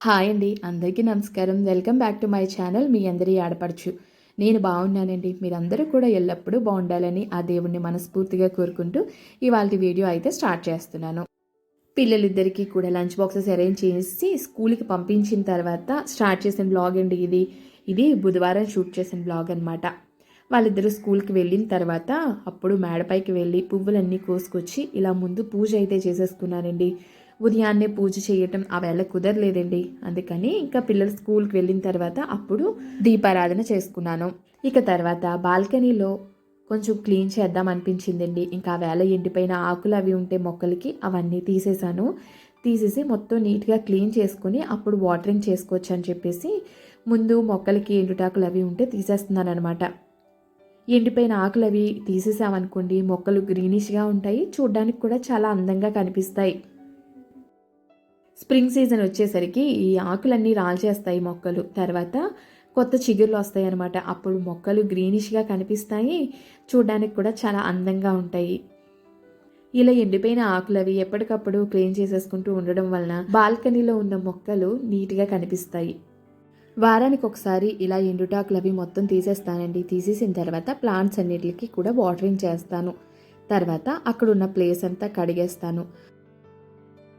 Hi అండి అందరికీ నమస్కారం. Welcome back to my channel. మీ అందరి ఆడపడుచు నేను బాగున్నానండి. మీరందరూ కూడా ఎల్లప్పుడూ బాగుండాలని ఆ దేవుణ్ణి మనస్ఫూర్తిగా కోరుకుంటూ ఇవాళ వీడియో అయితే స్టార్ట్ చేస్తున్నాను. పిల్లలిద్దరికీ కూడా లంచ్ బాక్సెస్ అరేంజ్ చేసి స్కూల్కి పంపించిన తర్వాత స్టార్ట్ చేసిన బ్లాగ్ అండి ఇది. ఇది బుధవారం షూట్ చేసిన బ్లాగ్ అనమాట వాళ్ళిద్దరూ స్కూల్కి వెళ్ళిన తర్వాత అప్పుడు మేడపైకి వెళ్ళి పువ్వులన్నీ కోసుకొచ్చి ఇలా ముందు పూజ అయితే చేసేసుకున్నానండి ఉదయాన్నే పూజ చేయటం ఆ వేళ కుదరలేదండి. అందుకని ఇంకా పిల్లలు స్కూల్కి వెళ్ళిన తర్వాత అప్పుడు దీపారాధన చేసుకున్నాను. ఇక తర్వాత బాల్కనీలో కొంచెం క్లీన్ చేద్దాం అనిపించిందండి. ఇంకా ఆ వేళ ఎండిపోయిన ఆకులు అవి ఉంటే మొక్కలకి అవన్నీ తీసేసాను తీసేసి మొత్తం నీట్గా క్లీన్ చేసుకుని అప్పుడు వాటరింగ్ చేసుకోవచ్చు అని చెప్పేసి ముందు మొక్కలకి ఎండుటాకులు అవి ఉంటే తీసేస్తున్నాను అనమాట ఎండిపోయిన ఆకులు అవి తీసేసామనుకోండి మొక్కలు గ్రీనిష్గా ఉంటాయి. చూడడానికి కూడా చాలా అందంగా కనిపిస్తాయి. స్ప్రింగ్ సీజన్ వచ్చేసరికి ఈ ఆకులన్నీ రాల్చేస్తాయి మొక్కలు. తర్వాత కొత్త చిగుర్లు వస్తాయి అనమాట అప్పుడు మొక్కలు గ్రీనిష్గా కనిపిస్తాయి. చూడడానికి కూడా చాలా అందంగా ఉంటాయి. ఇలా ఎండిపోయిన ఆకులు అవి ఎప్పటికప్పుడు క్లీన్ చేసేసుకుంటూ ఉండడం వలన బాల్కనీలో ఉన్న మొక్కలు నీట్గా కనిపిస్తాయి. వారానికి ఒకసారి ఇలా ఎండుటాకులు అవి మొత్తం తీసేస్తానండి. తీసేసిన తర్వాత ప్లాంట్స్ అన్నిటికి కూడా వాటరింగ్ చేస్తాను. తర్వాత అక్కడ ఉన్న ప్లేస్ అంతా కడిగేస్తాను.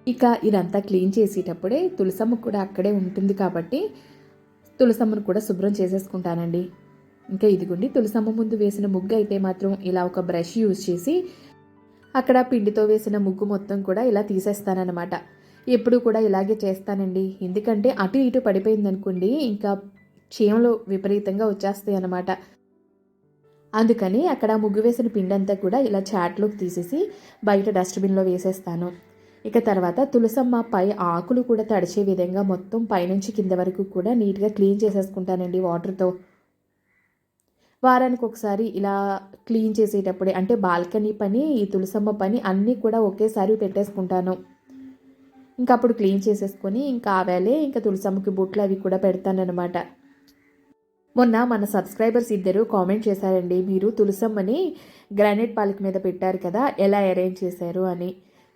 ఇక ఇదంతా క్లీన్ చేసేటప్పుడే తులసమ్మ కూడా అక్కడే ఉంటుంది కాబట్టి తులసమ్మను కూడా శుభ్రం చేసేసుకుంటానండి. ఇంకా ఇదిగోండి తులసమ్మ ముందు వేసిన ముగ్గు అయితే మాత్రం ఇలా ఒక బ్రష్ యూజ్ చేసి అక్కడ పిండితో వేసిన ముగ్గు మొత్తం కూడా ఇలా తీసేస్తానన్నమాట. ఎప్పుడు కూడా ఇలాగే చేస్తానండి. ఎందుకంటే అటు ఇటు పడిపోయింది అనుకోండి ఇంకా చీమలు విపరీతంగా వచ్చేస్తాయి అన్నమాట. అందుకని అక్కడ ముగ్గు వేసిన పిండి అంతా కూడా ఇలా చాట్లోకి తీసేసి బయట డస్ట్బిన్లో వేసేస్తాను. ఇక తర్వాత తులసమ్మ పై ఆకులు కూడా తడిచే విధంగా మొత్తం పైనుంచి కింద వరకు కూడా నీట్గా క్లీన్ చేసేసుకుంటానండి వాటర్తో. వారానికి ఒకసారి ఇలా క్లీన్ చేసేటప్పుడే అంటే బాల్కనీ పని ఈ తులసమ్మ పని అన్నీ కూడా ఒకేసారి పెట్టేసుకుంటాను. ఇంకా అప్పుడు క్లీన్ చేసేసుకొని ఇంకా ఆవేలే ఇంకా తులసమ్మకి బుట్లు అవి కూడా పెడతానమాట మొన్న మన సబ్స్క్రైబర్స్ ఇద్దరు కామెంట్ చేశారండి మీరు తులసమ్మని గ్రానైట్ పాలక మీద పెట్టారు కదా ఎలా అరేంజ్ చేశారు అని.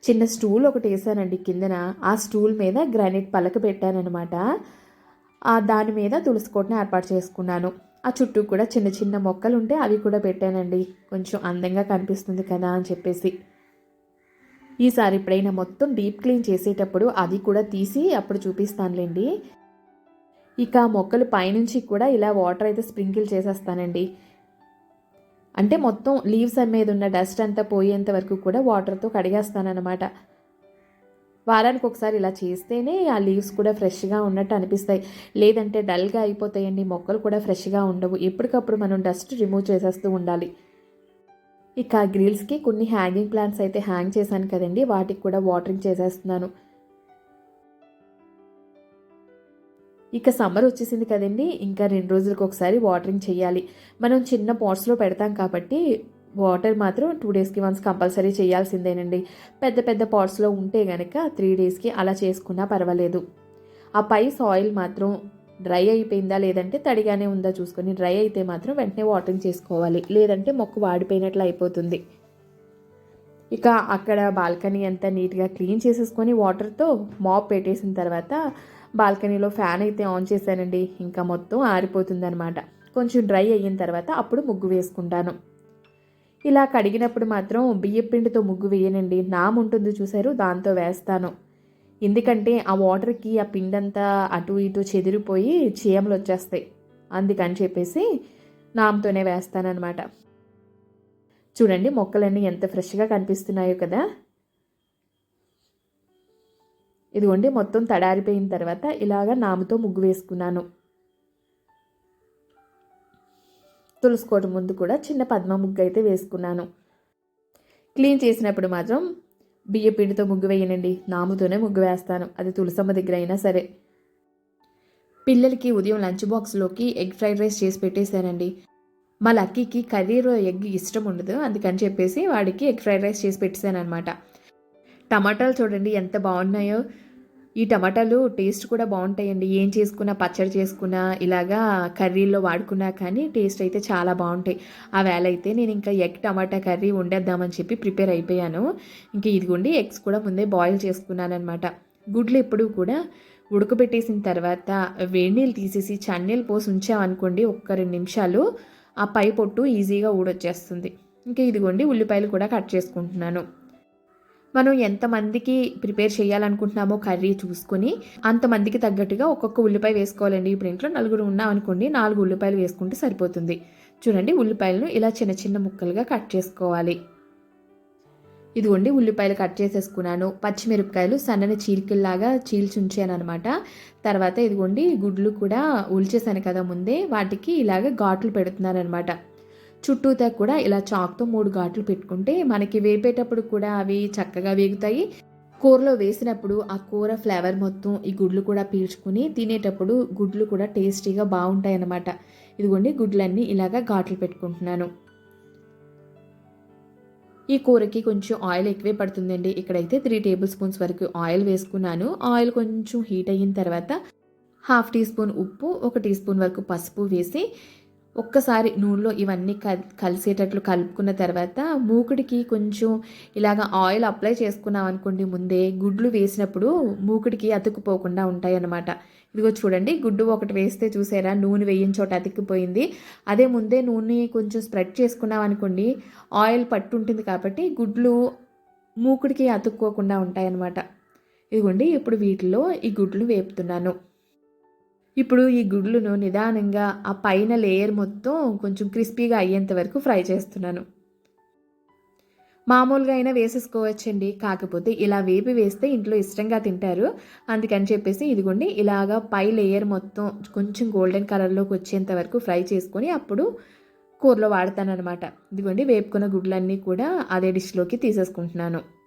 చిన్న స్టూల్ ఒకటి వేసానండి కిందన. ఆ స్టూల్ మీద గ్రానైట్ పలక పెట్టానమాట దాని మీద తులసి కోటను ఏర్పాటు చేసుకున్నాను. ఆ చుట్టూ కూడా చిన్న చిన్న మొక్కలు ఉంటే అవి కూడా పెట్టానండి. కొంచెం అందంగా కనిపిస్తుంది కదా అని చెప్పేసి. ఈసారి ఎప్పుడైనా మొత్తం డీప్ క్లీన్ చేసేటప్పుడు అది కూడా తీసి అప్పుడు చూపిస్తానులేండి. ఇక మొక్కలు పైనుంచి కూడా ఇలా వాటర్ అయితే స్ప్రింకిల్ చేసేస్తానండి. అంటే మొత్తం లీవ్స్ మీద ఉన్న డస్ట్ అంతా పోయేంత వరకు కూడా వాటర్తో కడిగేస్తానమాట వారానికి ఒకసారి ఇలా చేస్తేనే ఆ లీవ్స్ కూడా ఫ్రెష్గా ఉన్నట్టు అనిపిస్తాయి. లేదంటే డల్గా అయిపోతాయండి మొక్కలు కూడా ఫ్రెష్గా ఉండవు. ఎప్పటికప్పుడు మనం డస్ట్ రిమూవ్ చేసేస్తూ ఉండాలి. ఇక గ్రిల్స్కి కొన్ని హ్యాంగింగ్ ప్లాంట్స్ అయితే హ్యాంగ్ చేశాను కదండి వాటికి కూడా వాటరింగ్ చేసేస్తున్నాను. ఇక సమ్మర్ వచ్చేసింది కదండి. ఇంకా రెండు రోజులకు ఒకసారి వాటరింగ్ చేయాలి. మనం చిన్న పాట్స్లో పెడతాం కాబట్టి వాటర్ మాత్రం టూ డేస్కి వన్స్ కంపల్సరీ చేయాల్సిందేనండి. పెద్ద పెద్ద పాట్స్లో ఉంటే కనుక త్రీ డేస్కి అలా చేసుకున్నా పర్వాలేదు. ఆ పై సాయిల్ మాత్రం డ్రై అయిపోయిందా లేదంటే తడిగానే ఉందా చూసుకొని డ్రై అయితే మాత్రం వెంటనే వాటరింగ్ చేసుకోవాలి. లేదంటే మొక్కు వాడిపోయినట్లు అయిపోతుంది. ఇక అక్కడ బాల్కనీ అంతా నీట్గా క్లీన్ చేసేసుకొని వాటర్తో మాప్ పెట్టేసిన తర్వాత బాల్కనీలో ఫ్యాన్ అయితే ఆన్ చేశానండి. ఇంకా మొత్తం ఆరిపోతుందనమాట కొంచెం డ్రై అయిన తర్వాత అప్పుడు ముగ్గు వేసుకుంటాను. ఇలా కడిగినప్పుడు మాత్రం బియ్య పిండితో ముగ్గు వేయనండి. నామ్ ఉంటుంది చూసారు దాంతో వేస్తాను. ఎందుకంటే ఆ వాటర్కి ఆ పిండంతా అటు ఇటు చెదిరిపోయి చీమలు వచ్చేస్తాయి. అందుకని చెప్పేసి నామ్తోనే వేస్తానన్నమాట. చూడండి మొక్కలన్నీ ఎంత ఫ్రెష్గా కనిపిస్తున్నాయో కదా. ఇదిగోండి మొత్తం తడారిపోయిన తర్వాత ఇలాగ నాముతో ముగ్గు వేసుకున్నాను. తులుసుకోవడం ముందు కూడా చిన్న పద్మ ముగ్గు అయితే వేసుకున్నాను. క్లీన్ చేసినప్పుడు మాత్రం బియ్య పిండితో ముగ్గు వేయనండి. నాముతోనే ముగ్గు వేస్తాను. అది తులసమ్మ దగ్గర అయినా సరే. పిల్లలకి ఉదయం లంచ్ బాక్స్లోకి ఎగ్ ఫ్రైడ్ రైస్ చేసి పెట్టేశానండి. మా లక్కీకి కర్రీలో ఎగ్ ఇష్టం ఉండదు అందుకని చెప్పేసి వాడికి ఎగ్ ఫ్రైడ్ రైస్ చేసి పెట్టేశాను అనమాట టమాటాలు చూడండి ఎంత బాగున్నాయో. ఈ టమాటాలు టేస్ట్ కూడా బాగుంటాయండి. ఏం చేసుకున్నా పచ్చడి చేసుకున్నా ఇలాగా కర్రీల్లో వాడుకున్నా కానీ టేస్ట్ అయితే చాలా బాగుంటాయి. ఆ వేళ అయితే నేను ఇంకా ఎగ్ టమాటా కర్రీ వండేద్దామని చెప్పి ప్రిపేర్ అయిపోయాను. ఇంకా ఇదిగోండి ఎగ్స్ కూడా ముందే బాయిల్ చేసుకున్నాను అనమాట గుడ్లు ఎప్పుడు కూడా ఉడకబెట్టేసిన తర్వాత వేడి నీళ్ళు తీసేసి చన్నీళ్ళు పోసి ఉంచామనుకోండి ఒక్క రెండు నిమిషాలు ఆ పై పొట్టు ఈజీగా ఊడొచ్చేస్తుంది. ఇంకా ఇదిగోండి ఉల్లిపాయలు కూడా కట్ చేసుకుంటున్నాను. మనం ఎంతమందికి ప్రిపేర్ చేయాలనుకుంటున్నామో కర్రీ చూసుకుని అంతమందికి తగ్గట్టుగా ఒక్కొక్క ఉల్లిపాయ వేసుకోవాలండి. ఇప్పుడు ఇంట్లో నలుగురు ఉన్నాం అనుకోండి నాలుగు ఉల్లిపాయలు వేసుకుంటే సరిపోతుంది. చూడండి ఉల్లిపాయలను ఇలా చిన్న చిన్న ముక్కలుగా కట్ చేసుకోవాలి. ఇదిగోండి ఉల్లిపాయలు కట్ చేసేసుకున్నాను. పచ్చిమిరపకాయలు సన్నని చీలికల్లాగా చీల్చి ఉంచాను అనమాట తర్వాత ఇదిగోండి గుడ్లు కూడా ఉల్చేసాను కదా ముందే వాటికి ఇలాగ ఘాట్లు పెడుతున్నాను అనమాట చుట్టూతా కూడా ఇలా చాక్తో మూడు ఘాట్లు పెట్టుకుంటే మనకి వేపేటప్పుడు కూడా అవి చక్కగా వేగుతాయి. కూరలో వేసినప్పుడు ఆ కూర ఫ్లేవర్ మొత్తం ఈ గుడ్లు కూడా పీల్చుకుని తినేటప్పుడు గుడ్లు కూడా టేస్టీగా బాగుంటాయి అన్నమాట ఇదిగోండి గుడ్లన్నీ ఇలాగా ఘాట్లు పెట్టుకుంటున్నాను. ఈ కూరకి కొంచెం ఆయిల్ ఎక్కువే పడుతుందండి. ఇక్కడైతే త్రీ టేబుల్ స్పూన్స్ వరకు ఆయిల్ వేసుకున్నాను. ఆయిల్ కొంచెం హీట్ అయిన తర్వాత హాఫ్ టీ స్పూన్ ఉప్పు ఒక టీ స్పూన్ వరకు పసుపు వేసి ఒక్కసారి నూనెలో ఇవన్నీ కల్ కలిసేటట్లు కలుపుకున్న తర్వాత మూకుడికి కొంచెం ఇలాగ ఆయిల్ అప్లై చేసుకున్నాం అనుకోండి ముందే గుడ్లు వేసినప్పుడు మూకుడికి అతుక్కుపోకుండా ఉంటాయన్నమాట. ఇదిగో చూడండి గుడ్డు ఒకటి వేస్తే చూసారా నూనె వేయిన చోట అతికిపోయింది అదే ముందే నూనె కొంచెం స్ప్రెడ్ చేసుకున్నాం అనుకోండి ఆయిల్ పట్టు ఉంటుంది కాబట్టి గుడ్లు మూకుడికి అతుక్కోకుండా ఉంటాయన్నమాట. ఇదిగోండి ఇప్పుడు వీటిలో ఈ గుడ్లు వేపుతున్నాను. ఇప్పుడు ఈ గుడ్లను నిదానంగా ఆ పైన లేయర్ మొత్తం కొంచెం క్రిస్పీగా అయ్యేంత వరకు ఫ్రై చేస్తున్నాను. మామూలుగా అయినా వేసేసుకోవచ్చండి. కాకపోతే ఇలా వేపి వేస్తే ఇంట్లో ఇష్టంగా తింటారు. అందుకని చెప్పేసి ఇదిగోండి ఇలాగా పై లేయర్ మొత్తం కొంచెం గోల్డెన్ కలర్లోకి వచ్చేంత వరకు ఫ్రై చేసుకొని అప్పుడు కూరలో వాడతానమాట ఇదిగోండి వేపుకున్న గుడ్లన్నీ కూడా అదే డిష్లోకి తీసేసుకుంటున్నాను.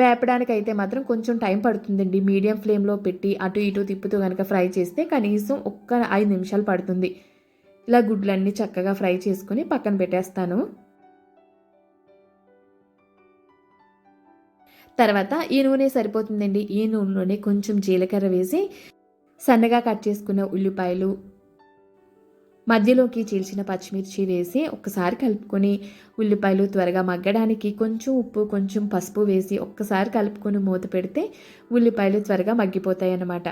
వేపడానికి అయితే మాత్రం కొంచెం టైం పడుతుందండి. మీడియం ఫ్లేమ్లో పెట్టి అటు ఇటు తిప్పుతూ కనుక ఫ్రై చేస్తే కనీసం ఒక్క ఐదు నిమిషాలు పడుతుంది. ఇలా గుడ్లన్నీ చక్కగా ఫ్రై చేసుకుని పక్కన పెట్టేస్తాను. తర్వాత ఈ నూనె సరిపోతుందండి. ఈ నూనెలోనే కొంచెం జీలకర్ర వేసి సన్నగా కట్ చేసుకున్న ఉల్లిపాయలు మధ్యలోకి చీల్చిన పచ్చిమిర్చి వేసి ఒక్కసారి కలుపుకొని ఉల్లిపాయలు త్వరగా మగ్గడానికి కొంచెం ఉప్పు కొంచెం పసుపు వేసి ఒక్కసారి కలుపుకొని మూత పెడితే ఉల్లిపాయలు త్వరగా మగ్గిపోతాయి అన్నమాట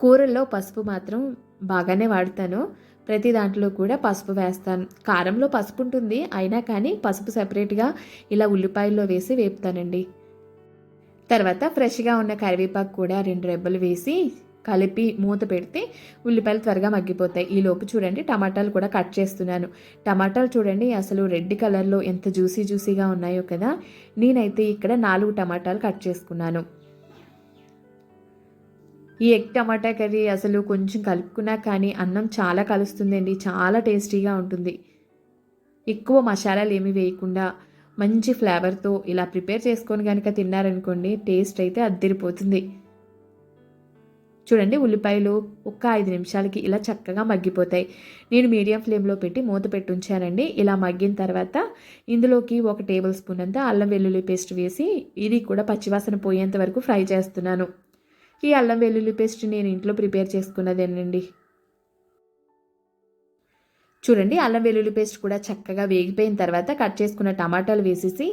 కూరల్లో పసుపు మాత్రం బాగానే వాడతాను. ప్రతి దాంట్లో కూడా పసుపు వేస్తాను. కారంలో పసుపు ఉంటుంది అయినా కానీ పసుపు సపరేట్గా ఇలా ఉల్లిపాయల్లో వేసి వేపుతానండి. తర్వాత ఫ్రెష్గా ఉన్న కరివేపాకు కూడా రెండు రెబ్బలు వేసి కలిపి మూత పెడితే ఉల్లిపాయలు త్వరగా మగ్గిపోతాయి. ఈ లోపు చూడండి టమాటాలు కూడా కట్ చేస్తున్నాను. టమాటాలు చూడండి అసలు రెడ్ కలర్లో ఎంత జ్యూసీ జ్యూసీగా ఉన్నాయో కదా. నేనైతే ఇక్కడ నాలుగు టమాటాలు కట్ చేసుకున్నాను. ఈ ఎగ్ టమాటా కర్రీ అసలు కొంచెం కలుపుకున్నా కానీ అన్నం చాలా కలుస్తుందండి చాలా టేస్టీగా ఉంటుంది. ఎక్కువ మసాలాలు ఏమి వేయకుండా మంచి ఫ్లేవర్తో ఇలా ప్రిపేర్ చేసుకొని కనుక తిన్నారనుకోండి టేస్ట్ అయితే అద్దరిపోతుంది. చూడండి ఉల్లిపాయలు ఒక్క ఐదు నిమిషాలకి ఇలా చక్కగా మగ్గిపోతాయి. నేను మీడియం ఫ్లేమ్లో పెట్టి మూత పెట్టి ఉంచానండి ఇలా మగ్గిన తర్వాత ఇందులోకి ఒక టేబుల్ స్పూన్ అంతా అల్లం వెల్లుల్లి పేస్ట్ వేసి ఇది కూడా పచ్చివాసన పోయేంత వరకు ఫ్రై చేస్తున్నాను. ఈ అల్లం వెల్లుల్లి పేస్ట్ నేను ఇంట్లో ప్రిపేర్ చేసుకున్నదేనండి. చూడండి అల్లం వెల్లుల్లి పేస్ట్ కూడా చక్కగా వేగిపోయిన తర్వాత కట్ చేసుకున్న టమాటాలు వేసేసి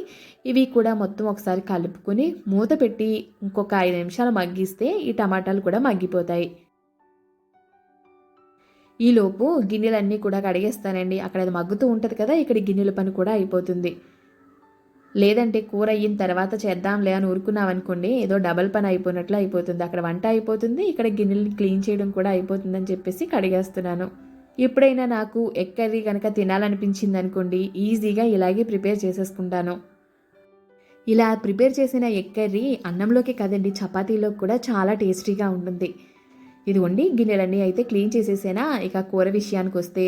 ఇవి కూడా మొత్తం ఒకసారి కలుపుకొని మూత పెట్టి ఇంకొక ఐదు నిమిషాలు మగ్గిస్తే ఈ టమాటాలు కూడా మగ్గిపోతాయి. ఈలోపు గిన్నెలన్నీ కూడా కడిగేస్తానండి. అక్కడ అది మగ్గుతూ ఉంటుంది కదా ఇక్కడ గిన్నెల పని కూడా అయిపోతుంది. లేదంటే కూర అయిన తర్వాత చేద్దాంలే అని ఊరుకున్నాం అనుకోండి ఏదో డబల్ పని అయిపోయినట్లు అయిపోతుంది. అక్కడ వంట అయిపోతుంది ఇక్కడ గిన్నెలు క్లీన్ చేయడం కూడా అయిపోతుందని చెప్పేసి కడిగేస్తున్నాను. ఎప్పుడైనా నాకు ఎగ్ కర్రీ కనుక తినాలనిపించింది అనుకోండి ఈజీగా ఇలాగే ప్రిపేర్ చేసేసుకుంటాను. ఇలా ప్రిపేర్ చేసిన ఎగ్ కర్రీ అన్నంలోకి కదండి చపాతీలోకి కూడా చాలా టేస్టీగా ఉంటుంది. ఇదిగోండి గిన్నెలన్నీ అయితే క్లీన్ చేసేసేనా? ఇక కూర విషయానికి వస్తే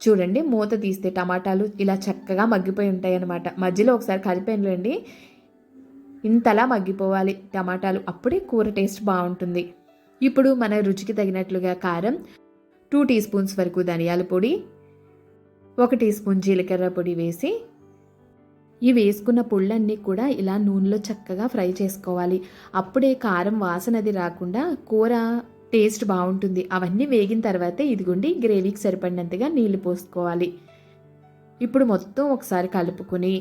చూడండి మూత తీస్తే టమాటాలు ఇలా చక్కగా మగ్గిపోయి ఉంటాయి అన్నమాట మధ్యలో ఒకసారి కలిపానులేండి ఇంతలా మగ్గిపోవాలి టమాటాలు అప్పుడే కూర టేస్ట్ బాగుంటుంది. ఇప్పుడు మన రుచికి తగినట్లుగా కారం టూ టీ స్పూన్స్ వరకు ధనియాల పొడి ఒక టీ స్పూన్ జీలకర్ర పొడి వేసి ఈ వేసుకున్న పుళ్ళన్నీ కూడా ఇలా నూనెలో చక్కగా ఫ్రై చేసుకోవాలి. అప్పుడే కారం వాసన అది రాకుండా కూర టేస్ట్ బాగుంటుంది. అవన్నీ వేగిన తర్వాత ఇదిగోండి గ్రేవీకి సరిపడినంతగా నీళ్ళు పోసుకోవాలి. ఇప్పుడు మొత్తం ఒకసారి కలుపుకొని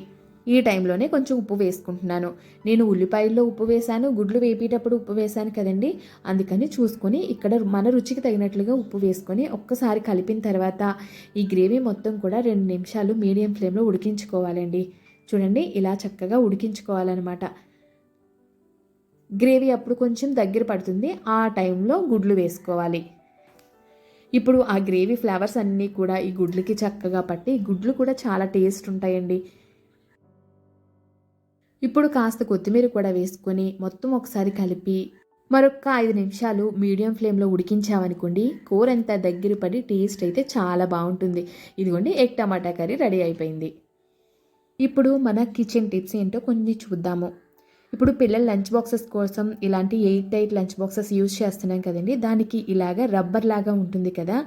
ఈ టైంలోనే కొంచెం ఉప్పు వేసుకుంటున్నాను. నేను ఉల్లిపాయల్లో ఉప్పు వేశాను గుడ్లు వేపేటప్పుడు ఉప్పు వేశాను కదండి. అందుకని చూసుకొని ఇక్కడ మన రుచికి తగినట్లుగా ఉప్పు వేసుకొని ఒక్కసారి కలిపిన తర్వాత ఈ గ్రేవీ మొత్తం కూడా రెండు నిమిషాలు మీడియం ఫ్లేమ్లో ఉడికించుకోవాలండి. చూడండి ఇలా చక్కగా ఉడికించుకోవాలన్నమాట. గ్రేవీ అప్పుడు కొంచెం దగ్గర పడుతుంది ఆ టైంలో గుడ్లు వేసుకోవాలి. ఇప్పుడు ఆ గ్రేవీ ఫ్లేవర్స్ అన్నీ కూడా ఈ గుడ్లకి చక్కగా పట్టి గుడ్లు కూడా చాలా టేస్ట్ ఉంటాయండి. ఇప్పుడు కాస్త కొత్తిమీర కూడా వేసుకొని మొత్తం ఒకసారి కలిపి మరొక ఐదు నిమిషాలు మీడియం ఫ్లేమ్లో ఉడికించామనుకోండి కూర అంతా దగ్గర పడి టేస్ట్ అయితే చాలా బాగుంటుంది. ఇదిగోండి ఎగ్ టమాటా కర్రీ రెడీ అయిపోయింది. ఇప్పుడు మన కిచెన్ టిప్స్ ఏంటో కొన్ని చూద్దాము. ఇప్పుడు పిల్లల లంచ్ బాక్సెస్ కోసం ఇలాంటి eight eight lunch boxes use చేస్తున్నాం కదండి. దానికి ఇలాగా రబ్బర్ లాగా ఉంటుంది కదా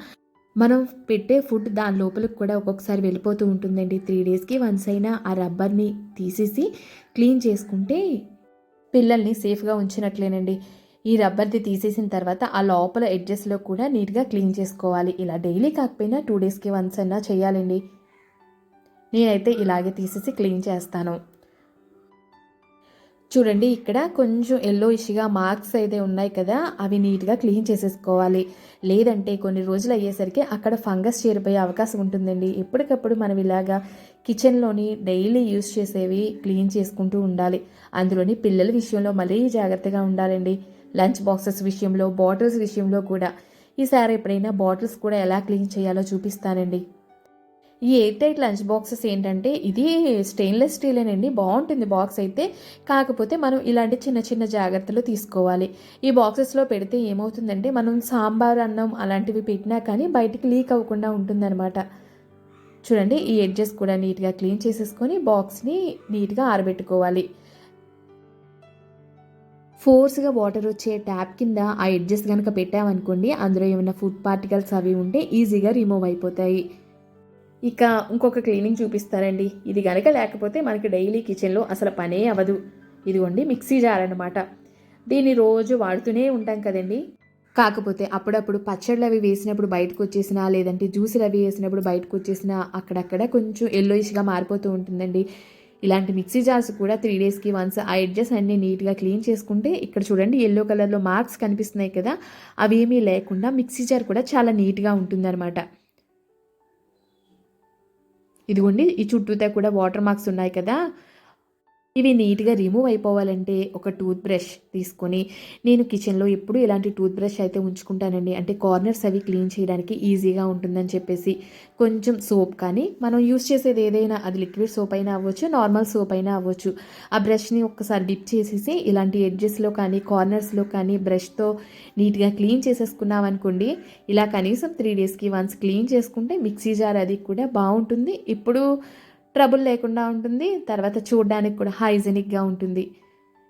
మనం పెట్టే ఫుడ్ దాని లోపలికి కూడా ఒక్కొక్కసారి వెళ్ళిపోతూ ఉంటుందండి. త్రీ డేస్కి వన్స్ అయినా ఆ రబ్బర్ని తీసేసి క్లీన్ చేసుకుంటే పిల్లల్ని సేఫ్గా ఉంచినట్లేనండి. ఈ రబ్బర్ది తీసేసిన తర్వాత ఆ లోపల ఎడ్జెస్లో కూడా నీట్గా క్లీన్ చేసుకోవాలి. ఇలా డైలీ కాకపోయినా టూ డేస్కి వన్స్ అయినా చేయాలండి. నేనైతే ఇలాగే తీసేసి క్లీన్ చేస్తాను. చూడండి ఇక్కడ కొంచెం ఎల్లో ఇష్గా మార్క్స్ అయితే ఉన్నాయి కదా అవి నీట్గా క్లీన్ చేసేసుకోవాలి. లేదంటే కొన్ని రోజులు అయ్యేసరికి అక్కడ ఫంగస్ చేరిపోయే అవకాశం ఉంటుందండి. ఎప్పటికప్పుడు మనం ఇలాగా కిచెన్లోని డైలీ యూస్ చేసేవి క్లీన్ చేసుకుంటూ ఉండాలి. అందులోని పిల్లల విషయంలో మరీ జాగ్రత్తగా ఉండాలండి. లంచ్ బాక్సెస్ విషయంలో బాటిల్స్ విషయంలో కూడా. ఈసారి ఎప్పుడైనా బాటిల్స్ కూడా ఎలా క్లీన్ చేయాలో చూపిస్తానండి. ఈ ఎయిట్ ఎయిట్ లంచ్ బాక్సెస్ ఏంటంటే ఇది స్టెయిన్లెస్ స్టీలేనండి బాగుంటుంది బాక్స్ అయితే. కాకపోతే మనం ఇలాంటి చిన్న చిన్న జాగ్రత్తలు తీసుకోవాలి. ఈ బాక్సెస్లో పెడితే ఏమవుతుందంటే మనం సాంబార్ అన్నం అలాంటివి పెట్టినా కానీ బయటికి లీక్ అవ్వకుండా ఉంటుందన్నమాట. చూడండి ఈ ఎడ్జెస్ కూడా నీట్గా క్లీన్ చేసేసుకొని బాక్స్ని నీట్గా ఆరబెట్టుకోవాలి. ఫోర్స్గా వాటర్ వచ్చే ట్యాప్ కింద ఆ ఎడ్జెస్ కనుక పెట్టామనుకోండి అందులో ఏమైనా ఫుడ్ పార్టికల్స్ అవి ఉంటే ఈజీగా రిమూవ్ అయిపోతాయి. ఇక ఇంకొక క్లీనింగ్ చూపిస్తారండి. ఇది కనుక లేకపోతే మనకి డైలీ కిచెన్లో అసలు పనే అవ్వదు. ఇదిగోండి మిక్సీ జార్ అనమాట దీన్ని రోజు వాడుతూనే ఉంటాం కదండి. కాకపోతే అప్పుడప్పుడు పచ్చళ్ళు అవి వేసినప్పుడు బయటకు వచ్చేసినా లేదంటే జ్యూసులు అవి వేసినప్పుడు బయటకు వచ్చేసినా అక్కడక్కడ కొంచెం ఎల్లోయిష్గా మారిపోతూ ఉంటుందండి. ఇలాంటి మిక్సీ జార్స్ కూడా త్రీ డేస్కి వన్స్ ఆ ఎడ్జెస్ అన్నీ నీట్గా క్లీన్ చేసుకుంటే ఇక్కడ చూడండి ఎల్లో కలర్లో మార్క్స్ కనిపిస్తున్నాయి కదా. అవేమీ లేకుండా మిక్సీ జార్ కూడా చాలా నీట్గా ఉంటుందన్నమాట. ఇదిగోండి ఈ చుట్టూతే కూడా వాటర్ మార్క్స్ ఉన్నాయి కదా. ఇవి నీట్గా రిమూవ్ అయిపోవాలంటే ఒక టూత్ బ్రష్ తీసుకొని నేను కిచెన్లో ఎప్పుడు ఇలాంటి టూత్ బ్రష్ అయితే ఉంచుకుంటానండి. అంటే కార్నర్స్ అవి క్లీన్ చేయడానికి ఈజీగా ఉంటుందని చెప్పేసి కొంచెం సోప్ కానీ మనం యూస్ చేసేది ఏదైనా అది లిక్విడ్ సోప్ అయినా అవ్వచ్చు నార్మల్ సోప్ అయినా అవ్వచ్చు. ఆ బ్రష్ని ఒక్కసారి డిప్ చేసేసి ఇలాంటి ఎడ్జెస్లో కానీ కార్నర్స్లో కానీ బ్రష్తో నీట్గా క్లీన్ చేసేసుకున్నాం అనుకోండి ఇలా కనీసం త్రీ డేస్కి వన్స్ క్లీన్ చేసుకుంటే మిక్సీ జార్ అది కూడా బాగుంటుంది. ఇప్పుడు ట్రబుల్ లేకుండా ఉంటుంది. తర్వాత చూడడానికి కూడా హైజెనిక్గా ఉంటుంది.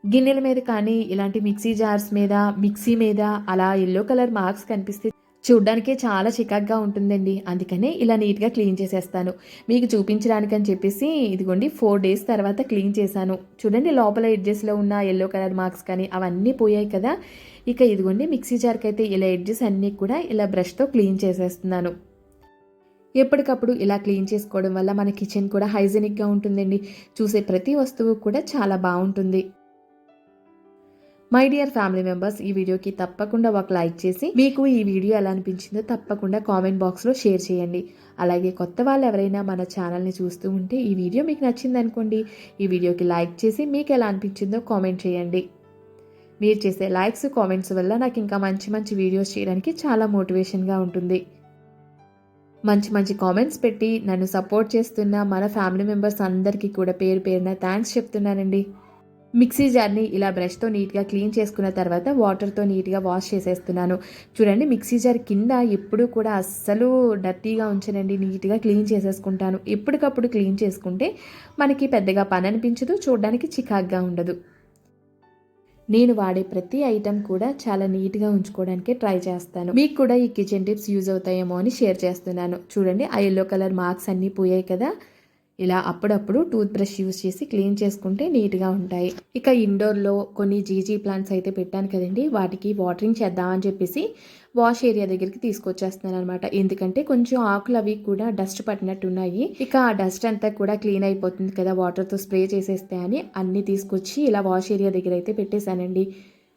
గిన్నెల మీద కానీ ఇలాంటి మిక్సీ జార్స్ మీద మిక్సీ మీద అలా ఎల్లో కలర్ మార్క్స్ కనిపిస్తే చూడ్డానికే చాలా చికాక్గా ఉంటుందండి. అందుకనే ఇలా నీట్గా క్లీన్ చేసేస్తాను. మీకు చూపించడానికి అని చెప్పేసి ఇదిగోండి ఫోర్ డేస్ తర్వాత క్లీన్ చేశాను. చూడండి లోపల ఎడ్జెస్లో ఉన్న ఎల్లో కలర్ మార్క్స్ కానీ అవన్నీ పోయాయి కదా. ఇక ఇదిగోండి మిక్సీ జార్కి అయితే ఇలా ఎడ్జెస్ అన్నీ కూడా ఇలా బ్రష్తో క్లీన్ చేసేస్తున్నాను. ఎప్పటికప్పుడు ఇలా క్లీన్ చేసుకోవడం వల్ల మన కిచెన్ కూడా హైజెనిక్గా ఉంటుందండి. చూసే ప్రతి వస్తువు కూడా చాలా బాగుంటుంది. మై డియర్ ఫ్యామిలీ మెంబర్స్ ఈ వీడియోకి తప్పకుండా ఒక లైక్ చేసి మీకు ఈ వీడియో ఎలా అనిపించిందో తప్పకుండా కామెంట్ బాక్స్లో షేర్ చేయండి. అలాగే కొత్త వాళ్ళు ఎవరైనా మన ఛానల్ని చూస్తూ ఉంటే ఈ వీడియో మీకు నచ్చింది అనుకోండి. ఈ వీడియోకి లైక్ చేసి మీకు ఎలా అనిపించిందో కామెంట్ చేయండి. మీరు చేసే లైక్స్ కామెంట్స్ వల్ల నాకు ఇంకా మంచి మంచి వీడియోస్ చేయడానికి చాలా మోటివేషన్గా ఉంటుంది. మంచి మంచి కామెంట్స్ పెట్టి నన్ను సపోర్ట్ చేస్తున్న మన ఫ్యామిలీ మెంబర్స్ అందరికీ కూడా పేరు పేరున థ్యాంక్స్ చెప్తున్నానండి. మిక్సీ జార్ని ఇలా బ్రష్తో నీట్గా క్లీన్ చేసుకున్న తర్వాత వాటర్తో నీట్గా వాష్ చేసేస్తున్నాను. చూడండి మిక్సీ జార్ కింద ఎప్పుడు కూడా అస్సలు డర్టీగా ఉంచనండి. నీట్గా క్లీన్ చేసేసుకుంటాను. ఎప్పటికప్పుడు క్లీన్ చేసుకుంటే మనకి పెద్దగా పని అనిపించదు చూడడానికి చికాగ్గా ఉండదు. నేను వాడే ప్రతి ఐటెం కూడా చాలా నీట్గా ఉంచుకోవడానికి ట్రై చేస్తాను. మీకు కూడా ఈ కిచెన్ టిప్స్ యూజ్ అవుతాయేమో అని షేర్ చేస్తున్నాను. చూడండి ఆ ఎల్లో కలర్ మార్క్స్ అన్నీ పోయాయి కదా? ఇలా అప్పుడప్పుడు టూత్ బ్రష్ యూస్ చేసి క్లీన్ చేసుకుంటే నీట్గా ఉంటాయి. ఇక ఇండోర్లో కొన్ని జీజీ ప్లాంట్స్ అయితే పెట్టాను కదండి వాటికి వాటరింగ్ చేద్దామని చెప్పేసి వాష్ ఏరియా దగ్గరికి తీసుకొచ్చేస్తున్నాను అనమాట ఎందుకంటే కొంచెం ఆకులు అవి కూడా డస్ట్ పట్టినట్టు ఉన్నాయి ఇక ఆ డస్ట్ అంతా కూడా క్లీన్ అయిపోతుంది కదా వాటర్తో స్ప్రే చేసేస్తే అని అన్ని తీసుకొచ్చి ఇలా వాష్ ఏరియా దగ్గర అయితే పెట్టేశానండి.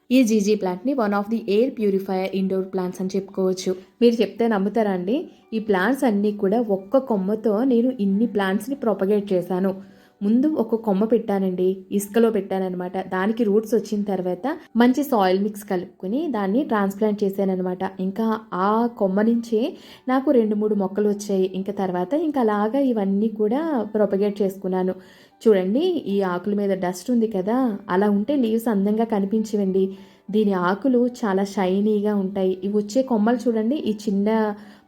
ఈ జీజీ ప్లాంట్ని one of the air purifier indoor plants అని చెప్పుకోవచ్చు. మీరు చెప్తే నమ్ముతారా అండి? ఈ ప్లాంట్స్ అన్నీ కూడా ఒక్క కొమ్మతో నేను ఇన్ని ప్లాంట్స్ని ప్రొపగేట్ చేశాను. ముందు ఒక కొమ్మ పెట్టానండి ఇసుకలో పెట్టానన్నమాట. దానికి రూట్స్ వచ్చిన తర్వాత మంచి సాయిల్ మిక్స్ కలుపుకొని దాన్ని ట్రాన్స్ప్లాంట్ చేశానమాట ఇంకా ఆ కొమ్మ నుంచే నాకు రెండు మూడు మొక్కలు వచ్చాయి. ఇంకా తర్వాత ఇంకా అలాగా ఇవన్నీ కూడా ప్రొపగేట్ చేసుకున్నాను. చూడండి ఈ ఆకుల మీద డస్ట్ ఉంది కదా అలా ఉంటే లీవ్స్ అందంగా కనిపించవండి. దీని ఆకులు చాలా షైనీగా ఉంటాయి. ఇవి వచ్చే కొమ్మలు చూడండి ఈ చిన్న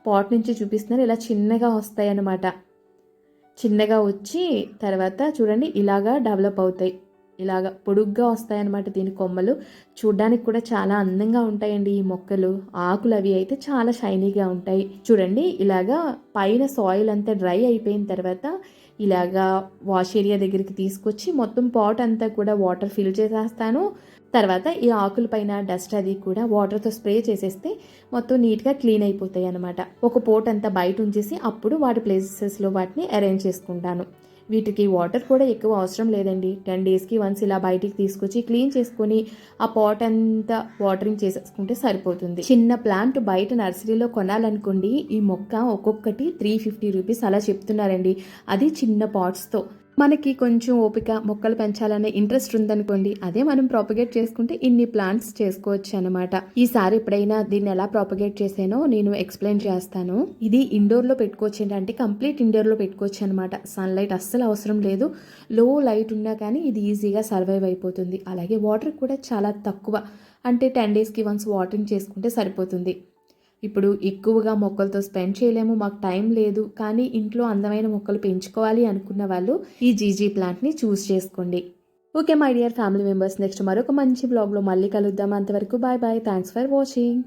పాట్ నుంచి చూపిస్తున్నారు. ఇలా చిన్నగా వస్తాయి అన్నమాట చిన్నగా వచ్చి తర్వాత చూడండి ఇలాగా డెవలప్ అవుతాయి. ఇలాగా పొడుగ్గా వస్తాయన్నమాట దీని కొమ్మలు. చూడ్డానికి కూడా చాలా అందంగా ఉంటాయండి ఈ మొక్కలు. ఆకులు అవి అయితే చాలా షైనీగా ఉంటాయి. చూడండి ఇలాగా పైన సాయిల్ అంతా డ్రై అయిపోయిన తర్వాత ఇలాగా వాష్ ఏరియా దగ్గరికి తీసుకొచ్చి మొత్తం పాట్ అంతా కూడా వాటర్ ఫిల్ చేసేస్తాను. తర్వాత ఈ ఆకుల పైన డస్ట్ అది కూడా వాటర్తో స్ప్రే చేసేస్తే మొత్తం నీట్గా క్లీన్ అయిపోతాయి అనమాట ఒక పోట్ అంతా బయట ఉంచేసి అప్పుడు వాటి ప్లేసెస్లో వాటిని అరేంజ్ చేసుకుంటాను. వీటికి వాటర్ కూడా ఎక్కువ అవసరం లేదండి. టెన్ డేస్కి వన్స్ ఇలా బయటికి తీసుకొచ్చి క్లీన్ చేసుకొని ఆ పాట్ అంతా వాటరింగ్ చేసేసుకుంటే సరిపోతుంది. చిన్న ప్లాంట్ బయట నర్సరీలో కొనాలనుకోండి ఈ మొక్క ఒక్కొక్కటి త్రీ ఫిఫ్టీ రూపీస్ అలా చెప్తున్నారండి. అది చిన్న పాట్స్తో మనకి కొంచెం ఓపిక మొక్కలు పెంచాలనే ఇంట్రెస్ట్ ఉందనుకోండి అదే మనం ప్రాపగేట్ చేసుకుంటే ఇన్ని ప్లాంట్స్ చేసుకోవచ్చు అనమాట ఈసారి ఎప్పుడైనా దీన్ని ఎలా ప్రాపగేట్ చేసానో నేను ఎక్స్ప్లెయిన్ చేస్తాను. ఇది ఇండోర్లో పెట్టుకోవచ్చు ఏంటంటే కంప్లీట్ ఇండోర్లో పెట్టుకోవచ్చు అనమాట సన్లైట్ అస్సలు అవసరం లేదు. లో లైట్ ఉన్నా కానీ ఇది ఈజీగా సర్వైవ్ అయిపోతుంది. అలాగే వాటర్ కూడా చాలా తక్కువ. అంటే టెన్ డేస్కి వన్స్ వాటరింగ్ చేసుకుంటే సరిపోతుంది. ఇప్పుడు ఎక్కువగా మొక్కలతో స్పెండ్ చేయలేము మాకు టైం లేదు కానీ ఇంట్లో అందమైన మొక్కలు పెంచుకోవాలి అనుకున్న వాళ్ళు ఈ జీజీ ప్లాంట్ని చూస్ చేసుకోండి. Okay my dear family members next మరొక మంచి బ్లాగ్లో మళ్ళీ కలుద్దాం. అంతవరకు bye bye. Thanks for watching.